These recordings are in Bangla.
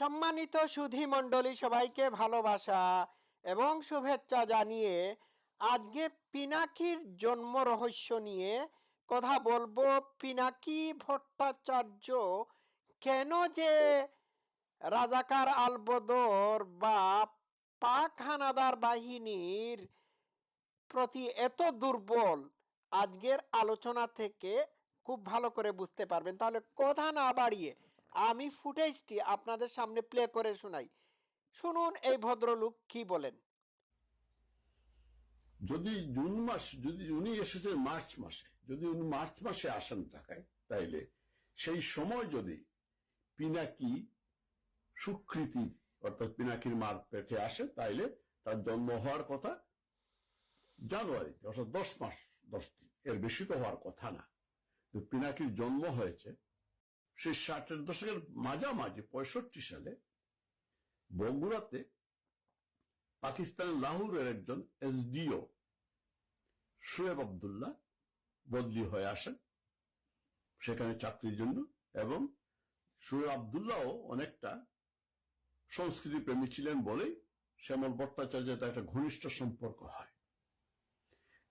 সম্মানিত সুধী মণ্ডলী সবাইকে ভালোবাসা এবং শুভেচ্ছা জানিয়ে আজকে পিনাকির জন্ম রহস্য নিয়ে কথা বলব। পিনাকি ভট্টাচার্য কেন যে রাজাকার আলবদর বা পাক হানাদার বাহিনীর প্রতি এত দুর্বল, আজকের আলোচনা থেকে খুব ভালো করে বুঝতে পারবেন। তাহলে কথা না বাড়িয়ে আমি ফুটেজটি আপনাদের সামনে প্লে করে শোনাই। শুনুন এই ভদ্রলোক কি বলেন। যদি জুন মাস, যদি উনি এসেছেন মার্চ মাসে, যদি উনি মার্চ মাসে আসেন ঢাকায়, তাইলে সেই সময় যদি পিনাকি সুকৃতি অর্থাৎ পিনাকির মার পেটে আসে, তাইলে তার জন্ম হওয়ার কথা জানুয়ারিতে, অর্থাৎ দশ মাস, দশ দিন। এর বেশি তো হওয়ার কথা না। পিনাকির জন্ম হয়েছে সেই ষাটের দশকের মাঝামাঝি, পঁয়ষট্টি সালে বগুড়াতে পাকিস্তানের লাহোরের একজন এসডিও শোয়েব আবদুল্লাহ বদলি হয়ে আসেন সেখানে চাকরির জন্য এবং শোয়েব আবদুল্লাহও অনেকটা সংস্কৃতি প্রেমী ছিলেন বলেই শ্যামল ভট্টাচার্যের তার একটা ঘনিষ্ঠ সম্পর্ক হয়।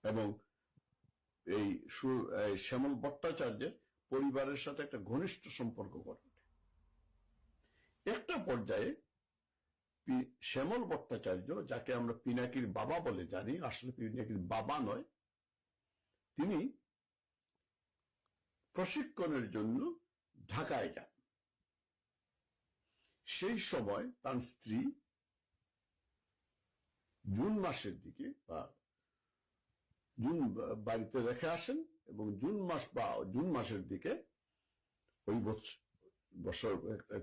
এবং এই শ্যামল ভট্টাচার্যের পরিবারের সাথে একটা ঘনিষ্ঠ সম্পর্ক গড়ে ওঠে। একটা পর্যায়ে শ্যামল ভট্টাচার্য, যাকে আমরা পিনাকির বাবা বলে জানি, আসলে পিনাকির বাবা নয়, তিনি প্রশিক্ষণের জন্য ঢাকায় যান। সেই সময় তার স্ত্রী জুন মাসের দিকে বা জুন বাড়িতে রেখে আসেন। এবং জুন মাস বা জুন মাসের দিকে ওই বছর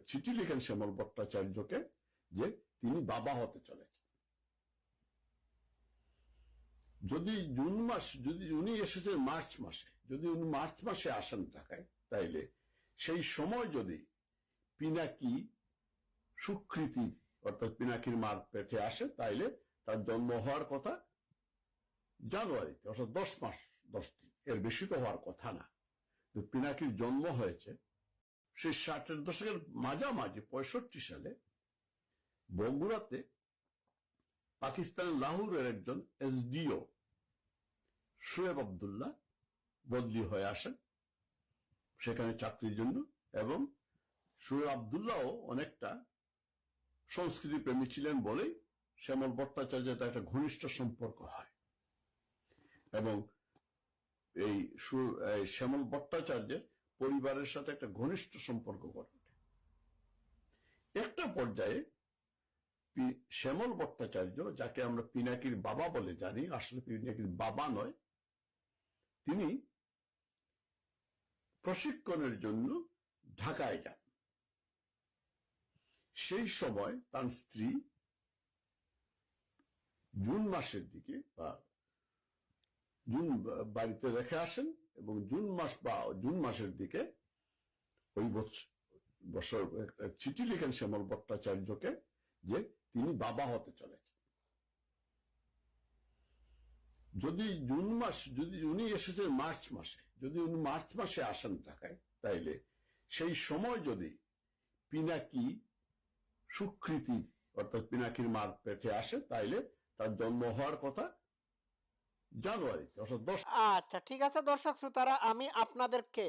চিঠি লিখেন শ্যামল ভট্টাচার্যকে যে তিনি বাবা হতে চলেছেন। যদি জুন মাস, যদি উনি এসেছেন মার্চ মাসে, যদি উনি মার্চ মাসে আসেন ঢাকায়, তাইলে সেই সময় যদি পিনাকি সুকৃতি, অর্থাৎ পিনাকির মার পেটে আসে, তাইলে তার জন্ম হওয়ার কথা জানুয়ারিতে, অর্থাৎ দশ মাস দশ এর বেশি তো হওয়ার কথা না। পিনাকির জন্ম হয়েছে সেই ষাটের দশকের মাঝামাঝি, পঁয়ষট্টি সালে বগুড়াতে পাকিস্তানের লাহোরের একজন এসডিও শোয়েব আবদুল্লাহ বদলি হয়ে আসেন সেখানে চাকরির জন্য এবং শোয়েব আবদুল্লাহও অনেকটা সংস্কৃতি প্রেমী ছিলেন বলেই শ্যামল ভট্টাচার্যের একটা ঘনিষ্ঠ সম্পর্ক হয়। এবং এই শ্যামল ভট্টাচার্যের পরিবারের সাথে একটা ঘনিষ্ঠ সম্পর্ক গড়ে ওঠে। একটা পর্যায়ে শ্যামল ভট্টাচার্য, যাকে আমরা পিনাকির বাবা বলে জানি, আসলে পিনাকির বাবা নয়, তিনি প্রশিক্ষণের জন্য ঢাকায় যান। সেই সময় তার স্ত্রী জুন মাসের দিকে বা জুন বাড়িতে রেখে আসেন এবং জুন মাস বা জুন মাসের দিকে ওই বছর চিঠি লিখেন শ্যামল ভট্টাচার্যকে যে তিনি বাবা হতে চলেছেন। যদি জুন মাস, যদি উনি এসেছেন মার্চ মাসে, যদি উনি মার্চ মাসে আসেন ঢাকায়, তাইলে সেই সময় যদি পিনাকি সুকৃতি অর্থাৎ পিনাকির মার পেটে আসে, তাইলে তার জন্ম হওয়ার কথা অর্থাৎ দশ আচ্ছা ঠিক আছে দর্শক শ্রোতারা, আমি আপনাদেরকে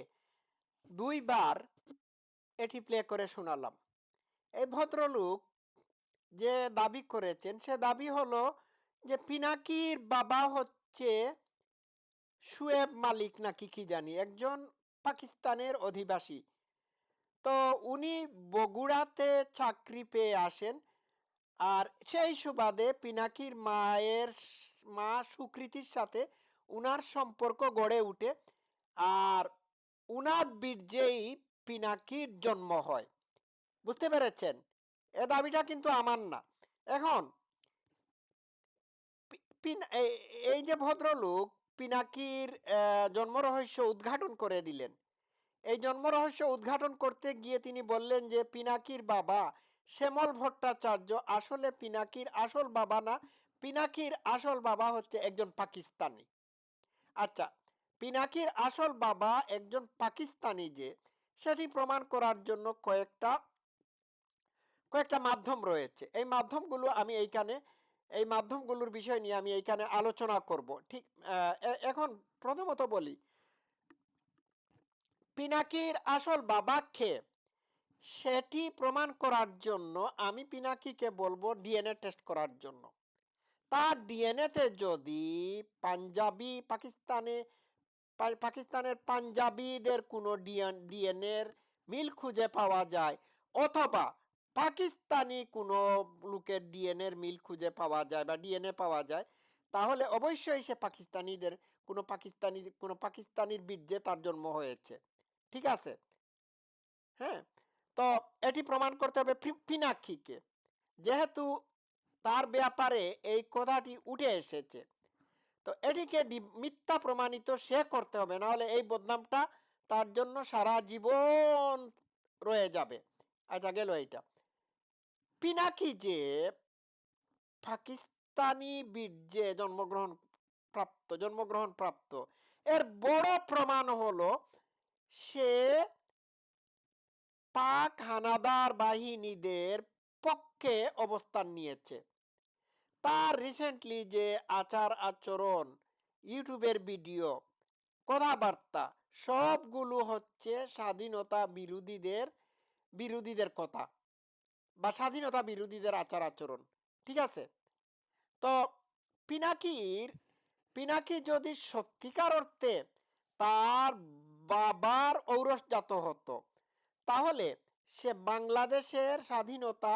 দুইবার এটি প্লে করে শোনালাম। এই ভদ্রলোক যে দাবি করেছেন, সে দাবি হলো যে পিনাকির বাবা হচ্ছে শুয়েব মালিক নাকি কি জানি, একজন পাকিস্তানের অধিবাসী। তো উনি বগুড়াতে চাকরি পেয়ে আসেন, আর সেই সুবাদে পিনাকির মায়ের মা সুকৃতির সাথে উনার সম্পর্ক গড়ে উঠে আর উনার বীর্যেই পিনাকির জন্ম হয়। বুঝতে পেরেছেন? এ দাবিটা কিন্তু আমার না। এখন এই- যে ভদ্রলোক পিনাকির আহ, জন্মরহস্য উদ্ঘাটন করে দিলেন। এই জন্মরহস্য উদ্ঘাটন করতে গিয়ে তিনি বললেন যে পিনাকির বাবা শ্যামল ভট্টাচার্য আসলে পিনাকির আসল বাবা না পিনাকির আসল বাবা হচ্ছে একজন পাকিস্তানি। আচ্ছা পিনাকির আসল বাবা একজন পাকিস্তানি যে, সেটি প্রমাণ করার জন্য কয়েকটা কয়েকটা মাধ্যম রয়েছে। এই মাধ্যমগুলো আমি এইখানে, এই মাধ্যমগুলোর বিষয় নিয়ে আমি এইখানে আলোচনা করব। ঠিক এখন প্রথমত বলি, পিনাকির আসল বাবা খে সেটি প্রমাণ করার জন্য আমি পিনাকিকে বলব ডিএনএ টেস্ট করার জন্য। তার ডিএনএতে যদি পাঞ্জাবি পাকিস্তানে পাকিস্তানের পাঞ্জাবিদের কোনো ডিএনএর মিল খুঁজে পাওয়া যায় অথবা পাকিস্তানি কোনো লোকের ডিএনএর মিল খুঁজে পাওয়া যায় বা ডিএনএ পাওয়া যায়, তাহলে অবশ্যই সে পাকিস্তানিদের, কোনো পাকিস্তানি, কোনো পাকিস্তানির বীর্যে তার জন্ম হয়েছে। ঠিক আছে? হ্যাঁ? তো এটি প্রমাণ করতে হবে পিনাক্ষীকে। যেহেতু তার ব্যাপারে এই কথাটি উঠে এসেছে। তো এটিকে মিথ্যা প্রমাণিত সে করতে হবে, নাহলে এই বদনামটা তার জন্য সারা জীবন রয়ে যাবে। আচ্ছা গেল এইটা। পিনাকি যে পাকিস্তানি বীর্যে জন্মগ্রহণ প্রাপ্ত জন্মগ্রহণ প্রাপ্ত এর বড় প্রমাণ হলো সে পাক হানাদার বাহিনীদের পক্ষে অবস্থান নিয়েছে। তার রিসেন্টলি যে আচার আচরণ, ইউটিউবের ভিডিও কথাবার্তা, সবগুলো হচ্ছে স্বাধীনতা বিরোধীদের বিরোধীদের কথা বা স্বাধীনতা বিরোধীদের আচার আচরণ, ঠিক আছে? তো পিনাকির, পিনাকি যদি সত্যিকার অর্থে তার বাবার ঔরসজাত হতো, তাহলে সে বাংলাদেশের স্বাধীনতা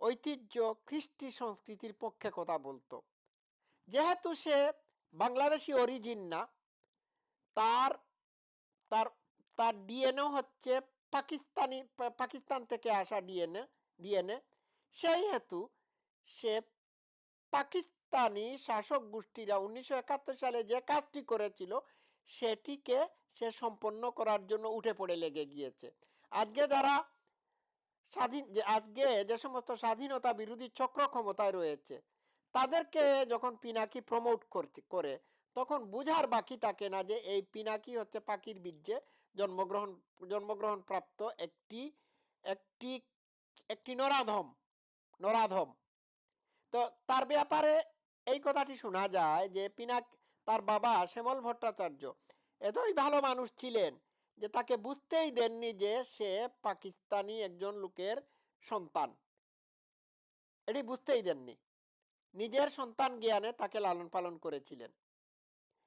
ঐতিহ্য কৃষ্টি সংস্কৃতির পক্ষে কথা বলতো। যেহেতু সে বাংলাদেশি অরিজিন না, তার তার তার ডিএনএ হচ্ছে পাকিস্তানি, পাকিস্তান থেকে আসা ডিএনএ ডিএনএ সেই হেতু সে পাকিস্তানি শাসক গোষ্ঠীরা উনিশশো একাত্তর সালে যে কাজটি করেছিল, সেটিকে সে সম্পন্ন করার জন্য উঠে পড়ে লেগে গিয়েছে। আজকে যারা স্বাধীন যে আজকে যে সমস্ত স্বাধীনতা বিরোধী চক্র ক্ষমতায় রয়েছে, তাদেরকে যখন পিনাকি প্রমোট করছে, করে, তখন বুঝার বাকি থাকে না যে এই পিনাকি হচ্ছে পাখির বীর্যে জন্মগ্রহণ জন্মগ্রহণ প্রাপ্ত একটি একটি একটি নরাধম নরাধম। তো তার ব্যাপারে এই কথাটি শোনা যায় যে পিনাক, তার বাবা শ্যামল ভট্টাচার্য এতই ভালো মানুষ ছিলেন যে তাকে বুঝতেই দেননি যে সে পাকিস্তানি একজন লোকের সন্তান। এটি বুঝতেই দেননি। নিজের সন্তান জ্ঞানে তাকে লালন পালন করেছিলেন।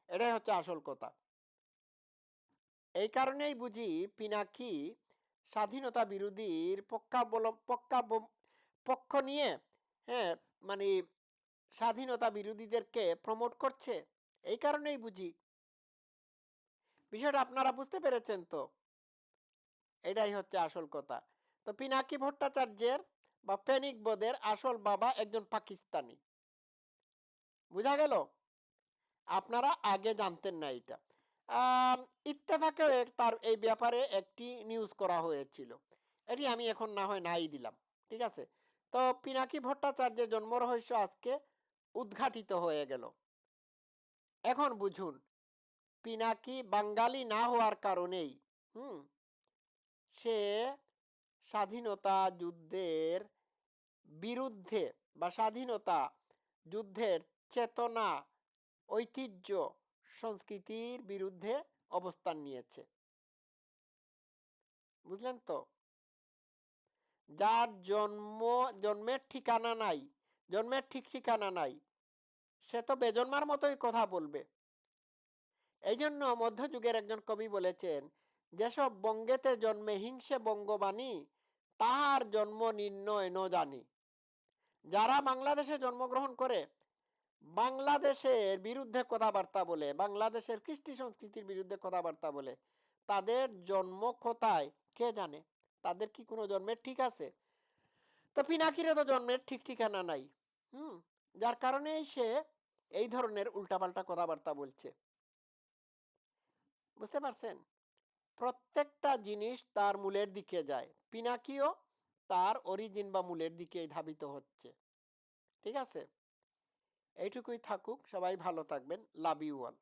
এটাই হচ্ছে আসল কথা। এই কারণেই বুঝি পিনাকি স্বাধীনতা বিরোধীর পক্ষাবলম পক্ষাব- পক্ষ নিয়ে হ্যাঁ মানে স্বাধীনতা বিরোধীদেরকে প্রমোট করছে। এই কারণেই বুঝি বিষয়টা আপনারা বুঝতে পেরেছেন তো? এটাই হচ্ছে আসল কথা। তো পিনাকি ভট্টাচার্যের বা পেনিক বোধের আসল বাবা একজন পাকিস্তানি। বুঝা গেল? আপনারা আগে জানতেন না এটা আম, ইত্তেফাকে তার এই ব্যাপারে একটি নিউজ করা হয়েছিল। এটি আমি এখন না হয় নাই দিলাম ঠিক আছে? তো পিনাকি ভট্টাচার্যের জন্ম রহস্য আজকে উদ্ঘাটিত হয়ে গেল। এখন বুঝুন পিনাকি বাঙালি না হওয়ার কারণেই, হুম, সে স্বাধীনতা যুদ্ধের বিরুদ্ধে বা স্বাধীনতা যুদ্ধের চেতনা, ঐতিহ্য, সংস্কৃতির বিরুদ্ধে অবস্থান নিয়েছে। বুঝলেন তো? যার জন্ম, জন্মের ঠিকানা নাই, জন্মের ঠিক ঠিকানা নাই, সে তো বেজন্মার মতোই কথা বলবে। এই জন্য মধ্যযুগের একজন কবি বলেছেন, যেসব বঙ্গেতে জন্মে হিংসে বঙ্গবাণী, তাহার জন্ম নির্ণয় ন জানি। যারা বাংলাদেশে জন্মগ্রহণ করে, বাংলাদেশের বিরুদ্ধে কথাবার্তা বলে, বাংলাদেশের কৃষ্টি সংস্কৃতির বিরুদ্ধে কথাবার্তা বলে, তাদের জন্ম কোথায় কে জানে? তাদের কি কোনো জন্মের ঠিক আছে? তো পিনাকিরে তো জন্মের ঠিক ঠিকানা নাই। হুম, যার কারণেই সে এই ধরনের উল্টাপাল্টা কথাবার্তা বলছে। বুঝতে পারছেন? প্রত্যেকটা জিনিস তার মূলের দিকে যায়। পিনাকিও তার অরিজিন বা মূলের দিকে ধাবিত হচ্ছে। ঠিক আছে? এইটুকুই থাকুক, সবাই ভালো থাকবেন। Love you all